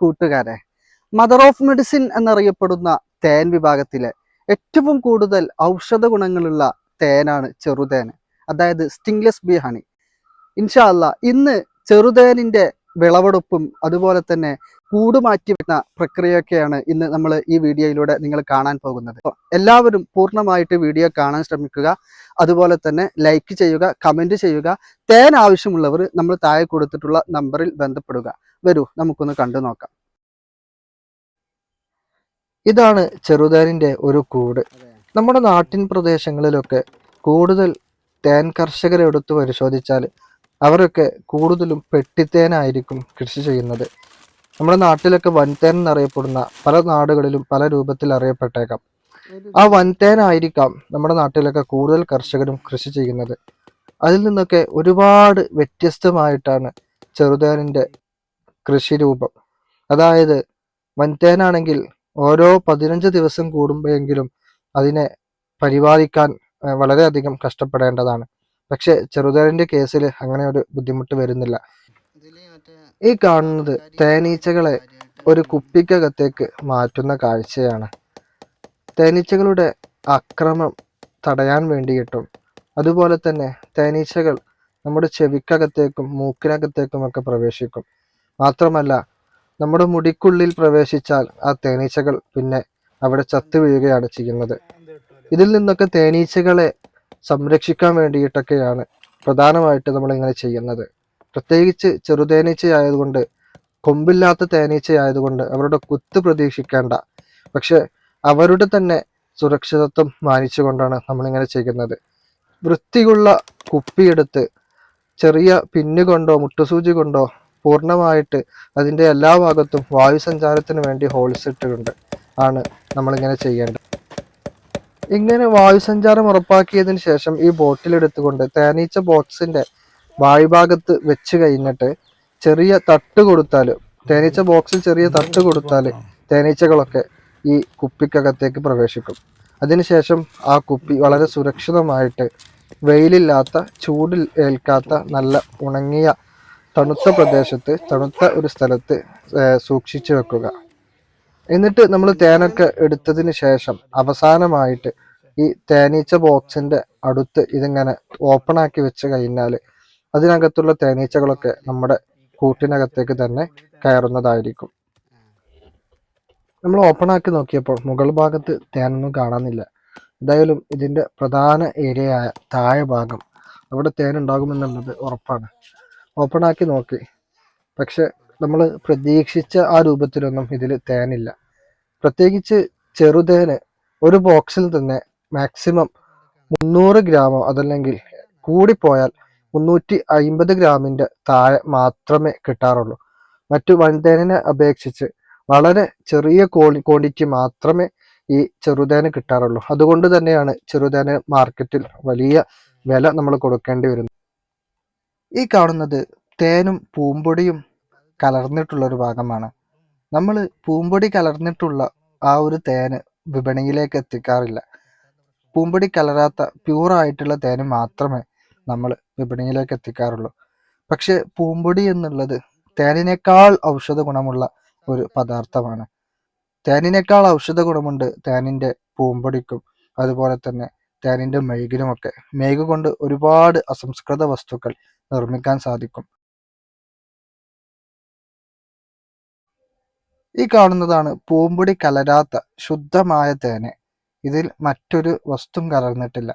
കൂട്ടുകാരെ. Mother of medicine എന്നറിയപ്പെടുന്ന തേൻ വിഭാഗത്തിലെ ഏറ്റവും കൂടുതൽ ഔഷധ ഗുണങ്ങളുള്ള തേനാണ് ചെറുതേൻ. അതായത് സ്റ്റിംഗ്ലെസ് ബി ഹണി ഇൻഷാല്ല ഇന്ന് ചെറുതേനിന്റെ വിളവെടുപ്പും അതുപോലെ തന്നെ കൂട് മാറ്റി വരുന്ന പ്രക്രിയയൊക്കെയാണ് ഇന്ന് നമ്മൾ ഈ വീഡിയോയിലൂടെ നിങ്ങൾ കാണാൻ പോകുന്നത്. എല്ലാവരും പൂർണമായിട്ട് വീഡിയോ കാണാൻ ശ്രമിക്കുക. അതുപോലെ തന്നെ ലൈക്ക് ചെയ്യുക കമന്റ് ചെയ്യുക. തേൻ ആവശ്യമുള്ളവർ നമ്മൾ താഴെ കൊടുത്തിട്ടുള്ള നമ്പറിൽ ബന്ധപ്പെടുക. വരൂ നമുക്കൊന്ന് കണ്ടു നോക്കാം. ഇതാണ് ചെറുതേനിന്റെ ഒരു കൂട്. നമ്മുടെ നാട്ടിൻ പ്രദേശങ്ങളിലൊക്കെ കൂടുതൽ തേൻ കർഷകരെ എടുത്ത് പരിശോധിച്ചാൽ അവരൊക്കെ കൂടുതലും പെട്ടിത്തേനായിരിക്കും കൃഷി ചെയ്യുന്നത്. നമ്മുടെ നാട്ടിലൊക്കെ വൻതേൻ എന്നറിയപ്പെടുന്ന പല നാടുകളിലും പല രൂപത്തിൽ അറിയപ്പെട്ടേക്കാം. ആ വൻതേനായിരിക്കാം നമ്മുടെ നാട്ടിലൊക്കെ കൂടുതൽ കർഷകരും കൃഷി ചെയ്യുന്നത്. അതിൽ നിന്നൊക്കെ ഒരുപാട് വ്യത്യസ്തമായിട്ടാണ് ചെറുതേനിന്റെ കൃഷി രൂപം. അതായത് വൻതേനാണെങ്കിൽ ഓരോ പതിനഞ്ച് ദിവസം കൂടുമ്പോഴെങ്കിലും അതിനെ പരിപാലിക്കാൻ വളരെയധികം കഷ്ടപ്പെടേണ്ടതാണ്. പക്ഷെ ചെറുതേനിന്റെ കേസിൽ അങ്ങനെ ഒരു ബുദ്ധിമുട്ട് വരുന്നില്ല. ഈ കാണുന്നത് തേനീച്ചകളെ ഒരു കുപ്പിക്കകത്തേക്ക് മാറ്റുന്ന കാഴ്ചയാണ്. തേനീച്ചകളുടെ അക്രമം തടയാൻ വേണ്ടിയിട്ടും അതുപോലെ തന്നെ തേനീച്ചകൾ നമ്മുടെ ചെവിക്കകത്തേക്കും മൂക്കിനകത്തേക്കും ഒക്കെ പ്രവേശിക്കും. മാത്രമല്ല നമ്മുടെ മുടിക്കുള്ളിൽ പ്രവേശിച്ചാൽ ആ തേനീച്ചകൾ പിന്നെ അവിടെ ചത്തു വീഴുകയാണ് ചെയ്യുന്നത്. ഇതിൽ നിന്നൊക്കെ തേനീച്ചകളെ സംരക്ഷിക്കാൻ വേണ്ടിയിട്ടൊക്കെയാണ് പ്രധാനമായിട്ട് നമ്മൾ ഇങ്ങനെ ചെയ്യുന്നത്. പ്രത്യേകിച്ച് ചെറുതേനീച്ച ആയതുകൊണ്ട് കൊമ്പില്ലാത്ത തേനീച്ചയായതുകൊണ്ട് അവരുടെ കുത്ത് പ്രതീക്ഷിക്കേണ്ട. പക്ഷെ അവരുടെ തന്നെ സുരക്ഷിതത്വം മാനിച്ചുകൊണ്ടാണ് നമ്മളിങ്ങനെ ചെയ്യുന്നത്. വൃത്തിയുള്ള കുപ്പിയെടുത്ത് ചെറിയ പിന്നു കൊണ്ടോ മുട്ടുസൂചി കൊണ്ടോ പൂർണമായിട്ട് അതിന്റെ എല്ലാ ഭാഗത്തും വായു സഞ്ചാരത്തിന് വേണ്ടി ഹോൾസ് ഇട്ടിട്ടുണ്ട് ആണ് നമ്മളിങ്ങനെ ചെയ്യേണ്ടത്. ഇങ്ങനെ വായുസഞ്ചാരം ഉറപ്പാക്കിയതിന് ശേഷം ഈ ബോട്ടിൽ എടുത്തുകൊണ്ട് തേനീച്ച ബോക്സിന്റെ വായുഭാഗത്ത് വെച്ച് കഴിഞ്ഞിട്ട് ചെറിയ തട്ട് കൊടുത്താൽ തേനീച്ച ബോക്സിൽ ചെറിയ തട്ട് കൊടുത്താൽ തേനീച്ചകളൊക്കെ ഈ കുപ്പിക്കകത്തേക്ക് പ്രവേശിക്കും. അതിനുശേഷം ആ കുപ്പി വളരെ സുരക്ഷിതമായിട്ട് വെയിലില്ലാത്ത ചൂടിൽ ഏൽക്കാത്ത നല്ല ഉണങ്ങിയ തണുത്ത പ്രദേശത്ത് തണുത്ത ഒരു സ്ഥലത്ത് സൂക്ഷിച്ചു വെക്കുക. എന്നിട്ട് നമ്മൾ തേനൊക്കെ എടുത്തതിന് ശേഷം അവസാനമായിട്ട് ഈ തേനീച്ച ബോക്സിന്റെ അടുത്ത് ഇതിങ്ങനെ ഓപ്പൺ ആക്കി വെച്ച് കഴിഞ്ഞാൽ അതിനകത്തുള്ള തേനീച്ചകളൊക്കെ നമ്മുടെ കൂട്ടിനകത്തേക്ക് തന്നെ കയറുന്നതായിരിക്കും. നമ്മൾ ഓപ്പൺ ആക്കി നോക്കിയപ്പോൾ മുകൾ ഭാഗത്ത് തേനൊന്നും കാണാനില്ല. എന്തായാലും ഇതിന്റെ പ്രധാന ഏരിയയായ താഴെ ഭാഗം അവിടെ തേൻ ഉണ്ടാകുമെന്നുള്ളത് ഉറപ്പാണ്. ഓപ്പൺ ആക്കി നോക്കി. പക്ഷെ നമ്മൾ പ്രതീക്ഷിച്ച ആ രൂപത്തിലൊന്നും ഇതിൽ തേനില്ല. പ്രത്യേകിച്ച് ചെറുതേന് ഒരു ബോക്സിൽ തന്നെ മാക്സിമം മുന്നൂറ് ഗ്രാമോ അതല്ലെങ്കിൽ കൂടിപ്പോയാൽ മുന്നൂറ്റി അയിമ്പത് ഗ്രാമിന്റെ താഴെ മാത്രമേ കിട്ടാറുള്ളൂ. മറ്റു വൻതേനെ അപേക്ഷിച്ച് വളരെ ചെറിയ ക്വാളി ക്വാണ്ടിറ്റി മാത്രമേ ഈ ചെറുതേന് കിട്ടാറുള്ളൂ. അതുകൊണ്ട് തന്നെയാണ് ചെറുതേന് മാർക്കറ്റിൽ വലിയ വില നമ്മൾ കൊടുക്കേണ്ടി വരുന്നത്. ഈ കാണുന്നത് തേനും പൂമ്പൊടിയും കലർന്നിട്ടുള്ള ഒരു ഭാഗമാണ്. നമ്മൾ പൂമ്പൊടി കലർന്നിട്ടുള്ള ആ ഒരു തേന് വിപണിയിലേക്ക് എത്തിക്കാറില്ല. പൂമ്പൊടി കലരാത്ത പ്യൂറായിട്ടുള്ള തേന് മാത്രമേ നമ്മൾ വിപണിയിലേക്ക് എത്തിക്കാറുള്ളൂ. പക്ഷെ പൂമ്പൊടി എന്നുള്ളത് തേനിനേക്കാൾ ഔഷധ ഗുണമുള്ള ഒരു പദാർത്ഥമാണ്. തേനിനേക്കാൾ ഔഷധ ഗുണമുണ്ട് തേനിന്റെ പൂമ്പൊടിക്കും അതുപോലെ തന്നെ തേനിന്റെ മെഴുകിനുമൊക്കെ. മെഴുക് കൊണ്ട് ഒരുപാട് അസംസ്കൃത വസ്തുക്കൾ നിർമ്മിക്കാൻ സാധിക്കും. ഈ കാണുന്നതാണ് പൂമ്പൊടി കലരാത്ത ശുദ്ധമായ തേന്. ഇതിൽ മറ്റൊരു വസ്തും കലർന്നിട്ടില്ല.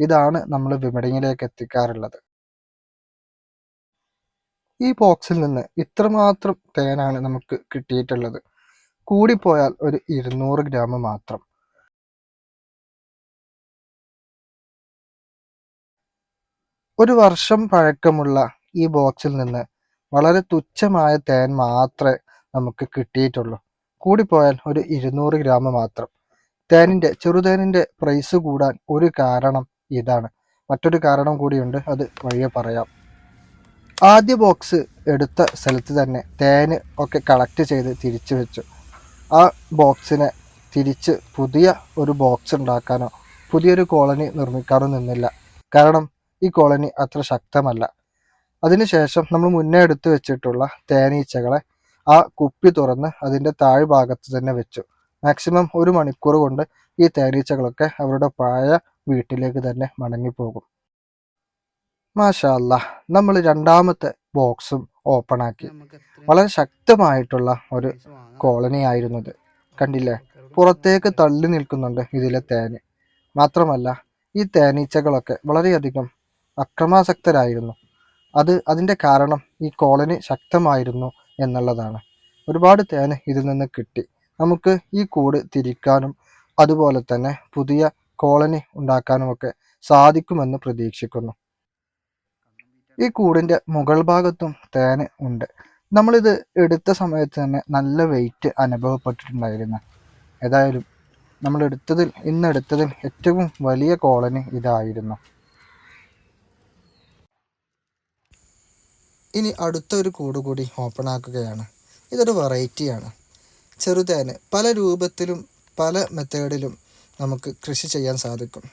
ഇതാണ് നമ്മൾ വിപണിയിലേക്ക് എത്തിക്കാറുള്ളത്. ഈ ബോക്സിൽ നിന്ന് ഇത്രമാത്രം തേനാണ് നമുക്ക് കിട്ടിയിട്ടുള്ളത്. കൂടിപ്പോയാൽ ഒരു ഇരുന്നൂറ് ഗ്രാം മാത്രം. ഒരു വർഷം പഴക്കമുള്ള ഈ ബോക്സിൽ നിന്ന് വളരെ തുച്ഛമായ തേൻ മാത്രമേ നമുക്ക് കിട്ടിയിട്ടുള്ളൂ. കൂടിപ്പോയാൽ ഒരു ഇരുന്നൂറ് ഗ്രാം മാത്രം. തേനിന്റെ ചെറുതേനിന്റെ പ്രൈസ് കൂടാൻ ഒരു കാരണം ഇതാണ്. മറ്റൊരു കാരണം കൂടിയുണ്ട് അത് വഴിയെ പറയാം. ആദ്യ ബോക്സ് എടുത്ത സ്ഥലത്ത് തന്നെ തേൻ ഒക്കെ കളക്ട് ചെയ്ത് തിരിച്ചു വെച്ചു. ആ ബോക്സിനെ തിരിച്ച് പുതിയ ഒരു ബോക്സ് ഉണ്ടാക്കാനോ പുതിയൊരു കോളനി നിർമ്മിക്കാനോ നിന്നില്ല. കാരണം ഈ കോളനി അത്ര ശക്തമല്ല. അതിനുശേഷം നമ്മൾ മുന്നേ എടുത്തു വെച്ചിട്ടുള്ള തേനീച്ചകളെ ആ കുപ്പി തുറന്ന് അതിന്റെ താഴ്ഭാഗത്ത് തന്നെ വെച്ചു. മാക്സിമം ഒരു മണിക്കൂർ കൊണ്ട് ഈ തേനീച്ചകളൊക്കെ അവരുടെ പഴയ വീട്ടിലേക്ക് തന്നെ മടങ്ങിപ്പോകും മാഷാ അല്ല നമ്മൾ രണ്ടാമത്തെ ബോക്സും ഓപ്പൺ ആക്കി. വളരെ ശക്തമായിട്ടുള്ള ഒരു കോളനി ആയിരുന്നു ഇത് കണ്ടില്ലേ? പുറത്തേക്ക് തള്ളി നിൽക്കുന്നുണ്ട് ഇതിലെ തേന്. മാത്രമല്ല ഈ തേനീച്ചകളൊക്കെ വളരെയധികം അക്രമാസക്തരായിരുന്നു. അത് അതിന്റെ കാരണം ഈ കോളനി ശക്തമായിരുന്നു എന്നുള്ളതാണ്. ഒരുപാട് തേന് ഇതിൽ നിന്ന് കിട്ടി. നമുക്ക് ഈ കൂട് തിരിക്കാനും അതുപോലെ തന്നെ പുതിയ കോളനി ഉണ്ടാക്കാനുമൊക്കെ സാധിക്കുമെന്ന് പ്രതീക്ഷിക്കുന്നു. ഈ കൂടിന്റെ മുകൾ ഭാഗത്തും തേൻ ഉണ്ട്. നമ്മളിത് എടുത്ത സമയത്ത് തന്നെ നല്ല വെയിറ്റ് അനുഭവപ്പെട്ടിട്ടുണ്ടായിരുന്നു. ഏതായാലും നമ്മൾ എടുത്തതിൽ ഇന്ന് എടുത്തതിൽ ഏറ്റവും വലിയ കോളനി ഇതായിരുന്നു. ഇനി അടുത്തൊരു കൂട് കൂടി ഓപ്പൺ ആക്കുകയാണ്. ഇതൊരു വെറൈറ്റിയാണ് ചെറുതേന് പല രൂപത്തിലും പല മെത്തേഡിലും നമുക്ക് കൃഷി ചെയ്യാൻ സാധിക്കും.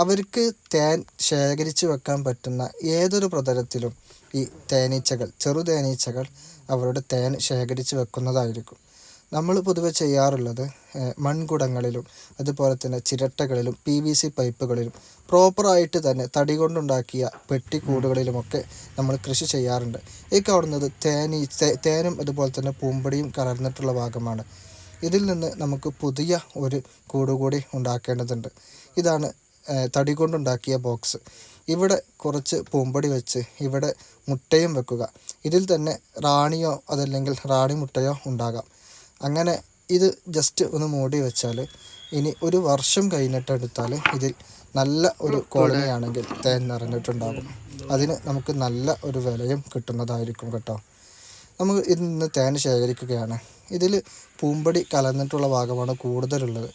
അവർക്ക് തേൻ ശേഖരിച്ചു വെക്കാൻ പറ്റുന്ന ഏതൊരു പ്രതലത്തിലും ഈ തേനീച്ചകൾ ചെറു തേനീച്ചകൾ അവരുടെ തേൻ ശേഖരിച്ചു വെക്കുന്നതായിരിക്കും. നമ്മൾ പൊതുവെ ചെയ്യാറുള്ളത് മൺകുടങ്ങളിലും അതുപോലെ തന്നെ ചിരട്ടകളിലും പി വി സി പൈപ്പുകളിലും പ്രോപ്പറായിട്ട് തന്നെ തടി കൊണ്ടുണ്ടാക്കിയ പെട്ടിക്കൂടുകളിലുമൊക്കെ നമ്മൾ കൃഷി ചെയ്യാറുണ്ട്. ഈ കാണുന്നത് തേനീ തേനും അതുപോലെ തന്നെ പൂമ്പടിയും കലർന്നിട്ടുള്ള ഭാഗമാണ്. ഇതിൽ നിന്ന് നമുക്ക് പുതിയ ഒരു കൂടുകൂടി ഉണ്ടാക്കേണ്ടതുണ്ട്. ഇതാണ് തടി കൊണ്ടുണ്ടാക്കിയ ബോക്സ് ഇവിടെ കുറച്ച് പൂമ്പടി വെച്ച് ഇവിടെ മുട്ടയും വെക്കുക. ഇതിൽ തന്നെ റാണിയോ അതല്ലെങ്കിൽ റാണി മുട്ടയോ ഉണ്ടാകാം. അങ്ങനെ ഇത് ജസ്റ്റ് ഒന്ന് മൂടി വെച്ചാൽ ഇനി ഒരു വർഷം കഴിഞ്ഞിട്ടെടുത്താൽ ഇതിൽ നല്ല ഒരു കോളനിയാണെങ്കിൽ തേൻ നിറഞ്ഞിട്ടുണ്ടാകും. അതിന് നമുക്ക് നല്ല ഒരു വിലയും കിട്ടുന്നതായിരിക്കും കേട്ടോ. നമുക്ക് ഇതിൽ നിന്ന് തേൻ ശേഖരിക്കുകയാണ്. ഇതിൽ പൂമ്പടി കലർന്നിട്ടുള്ള ഭാഗമാണ് കൂടുതലുള്ളത്.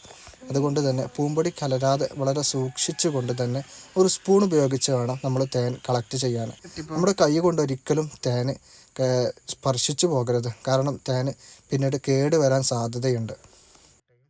അതുകൊണ്ട് തന്നെ പൂമ്പൊടി കലരാതെ വളരെ സൂക്ഷിച്ചു കൊണ്ട് തന്നെ ഒരു സ്പൂൺ ഉപയോഗിച്ച് വേണം നമ്മൾ തേൻ കളക്ട് ചെയ്യാൻ. നമ്മുടെ കൈ കൊണ്ട് ഒരിക്കലും തേൻ സ്പർശിച്ചു പോകരുത്. കാരണം തേൻ പിന്നീട് കേട് വരാൻ സാധ്യതയുണ്ട്.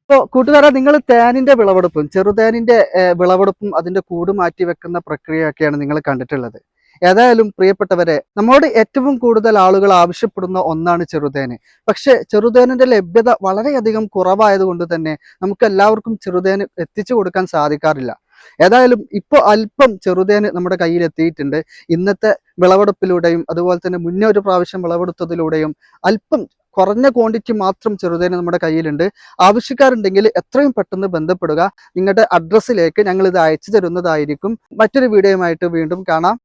ഇപ്പോൾ കൂട്ടുകാരെ നിങ്ങൾ തേനിന്റെ വിളവെടുപ്പും ചെറുതേനിന്റെ വിളവെടുപ്പും അതിന്റെ കൂട് മാറ്റി വെക്കുന്ന പ്രക്രിയയൊക്കെയാണ് നിങ്ങൾ കണ്ടിട്ടുള്ളത്. ഏതായാലും പ്രിയപ്പെട്ടവരെ നമ്മോട് ഏറ്റവും കൂടുതൽ ആളുകൾ ആവശ്യപ്പെടുന്ന ഒന്നാണ് ചെറുതേന്. പക്ഷെ ചെറുതേനിന്റെ ലഭ്യത വളരെയധികം കുറവായതുകൊണ്ട് തന്നെ നമുക്ക് എല്ലാവർക്കും ചെറുതേന് എത്തിച്ചു കൊടുക്കാൻ സാധിക്കാറില്ല. ഏതായാലും ഇപ്പോൾ അല്പം ചെറുതേന് നമ്മുടെ കയ്യിൽ എത്തിയിട്ടുണ്ട്. ഇന്നത്തെ വിളവെടുപ്പിലൂടെയും അതുപോലെ തന്നെ മുന്നേ ഒരു പ്രാവശ്യം വിളവെടുത്തതിലൂടെയും അല്പം കുറഞ്ഞ ക്വാണ്ടിറ്റി മാത്രം ചെറുതേന് നമ്മുടെ കയ്യിലുണ്ട്. ആവശ്യക്കാരുണ്ടെങ്കിൽ എത്രയും പെട്ടെന്ന് ബന്ധപ്പെടുക. നിങ്ങളുടെ അഡ്രസ്സിലേക്ക് ഞങ്ങൾ ഇത് അയച്ചു തരുന്നതായിരിക്കും. മറ്റൊരു വീഡിയോയുമായിട്ട് വീണ്ടും കാണാം.